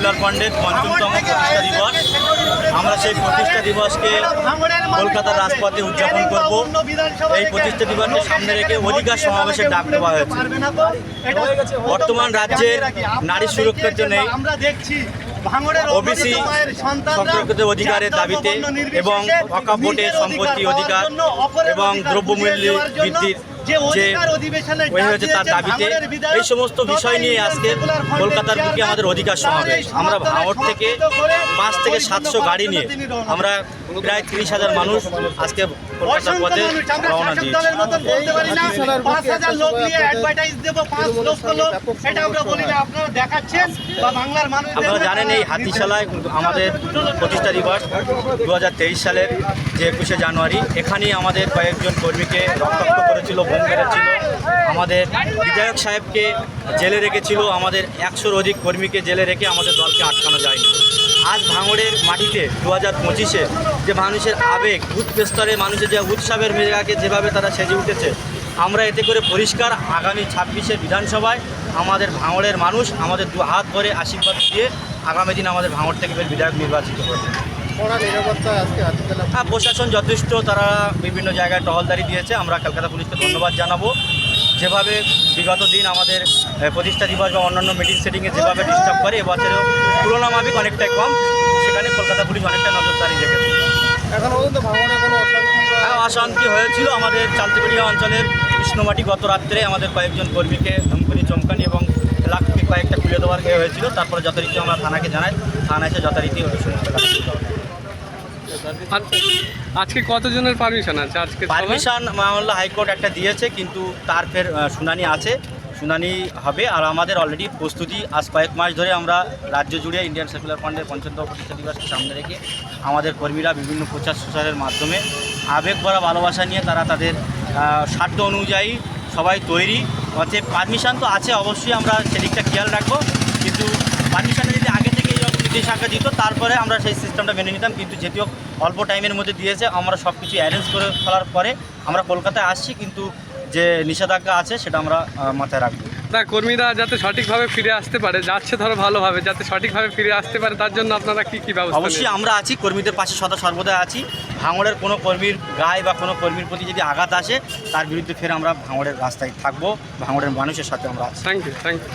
Cellular ফান্ডের পঞ্চমতম প্রতিষ্ঠা দিবস। আমরা সেই প্রতিষ্ঠা দিবসকে কলকাতার রাজপথে উদযাপন করব। এই প্রতিষ্ঠা দিবসকে সামনে রেখে অধিকার সমাবেশের ডাক দেওয়া হয়েছে। বর্তমান রাজ্যের নারী সুরক্ষার জন্য ওবিসি সংরক্ষিত অধিকারের দাবিতে এবং অকা সম্পত্তি অধিকার এবং দ্রব্যমূল্য বৃদ্ধির যে হয়েছে তার দাবিতে এই সমস্ত বিষয় নিয়ে আজকে কলকাতার বুকে আমাদের অধিকার সমাবেশ আমরা ভাঙড় থেকে পাঁচ থেকে সাতশো গাড়ি নিয়ে আমরা প্রায় তিরিশ হাজার মানুষ আজকে কলকাতার পথে রওনা দিয়েছি। আপনারা জানেন এই হাতিশালায় আমাদের প্রতিষ্ঠা দিবস দু হাজার তেইশ সালের যে একুশে জানুয়ারি এখানেই আমাদের কয়েকজন কর্মীকে রক্তাক্ত করেছিল বোম মেরেছিল আমাদের বিধায়ক সাহেবকে জেলে রেখেছিল, আমাদের একশোর অধিক কর্মীকে জেলে রেখে আমাদের দলকে আটকানো যায়নি। আজ ভাঙড়ের মাটিতে দু হাজার পঁচিশে যে মানুষের আবেগ উৎস্তরে মানুষের যে উৎসবের মেজাকে যেভাবে তারা সেজে উঠেছে, আমরা এতে করে পরিষ্কার আগামী ছাব্বিশে বিধানসভায় আমাদের ভাঙড়ের মানুষ আমাদের দু হাত ধরে আশীর্বাদ দিয়ে আগামী দিন আমাদের ভাঙড় থেকে ফের বিধায়ক নির্বাচিত করবে হ্যাঁ প্রশাসন যথেষ্ট তারা বিভিন্ন জায়গায় টহলদারি দিয়েছে। আমরা কলকাতা পুলিশকে ধন্যবাদ জানাব। যেভাবে বিগত দিন আমাদের প্রতিষ্ঠা দিবস বা অন্যান্য মিটিং সেটিংয়ে যেভাবে ডিস্টার্ব করে এবছরেও তুলনামাফিক অনেকটাই কম। সেখানে কলকাতা পুলিশ অনেকটা নজরদারি রেখেছে। এখন পর্যন্ত ভাঙনে কোনো অশান্তি হ্যাঁ অশান্তি হয়েছিল আমাদের চালতিবেড়িয়া অঞ্চলের কৃষ্ণমাটি গত রাত্রে আমাদের কয়েকজন কর্মীকে ধমকুনি চমকানি এবং লাখকে কয়েকটা খুলে দেওয়ার হয়েছিল। তারপরে যথারীতি আমরা থানাকে জানাই। থানা এসে যথারীতি ওই সমস্ত কাজ করতে হবে। আজকে কতজনের পারমিশন আছে? আজকে পারমিশন মামলা হাইকোর্ট একটা দিয়েছে, কিন্তু তার ফের শুনানি আছে। শুনানি হবে, আর আমাদের অলরেডি প্রস্তুতি আজ কয়েক মাস ধরে আমরা রাজ্য জুড়ে ইন্ডিয়ান সেকুলার ফান্ডের পঞ্চম প্রতিষ্ঠা দিবসকে সামনে রেখে আমাদের কর্মীরা বিভিন্ন প্রচার প্রচারের মাধ্যমে আবেগ ভরা ভালোবাসা নিয়ে তারা তাদের স্বার্থ অনুযায়ী সবাই তৈরি। অতএব পারমিশন তো আছে, অবশ্যই আমরা সেদিকটা খেয়াল রাখব। কিন্তু পারমিশনে যদি আগে এরকম নির্দেশাজ্ঞা দিত তারপরে আমরা সেই সিস্টেমটা মেনে নিতাম। কিন্তু যেহেতু অল্প টাইমের মধ্যে দিয়েছে। আমরা সব কিছু অ্যারেঞ্জ করে ফেলার পরে আমরা কলকাতায় আসছি কিন্তু যে নিষেধাজ্ঞা আছে সেটা আমরা মাথায় রাখব। না কর্মীরা যাতে সঠিকভাবে ফিরে আসতে পারে যাচ্ছে ধরো ভালোভাবে যাতে সঠিকভাবে ফিরে আসতে পারে তার জন্য আপনারা কী কী ব্যবস্থা অবশ্যই আমরা আছি কর্মীদের পাশে সদা সর্বদা আছি। ভাঙড়ের কোনো কর্মীর গায়ে বা কোনো কর্মীর প্রতি যদি আঘাত আসে তার বিরুদ্ধে ফের আমরা ভাঙড়ের রাস্তায় থাকব। ভাঙড়ের মানুষের সাথে আমরা আছি। Thank you thank you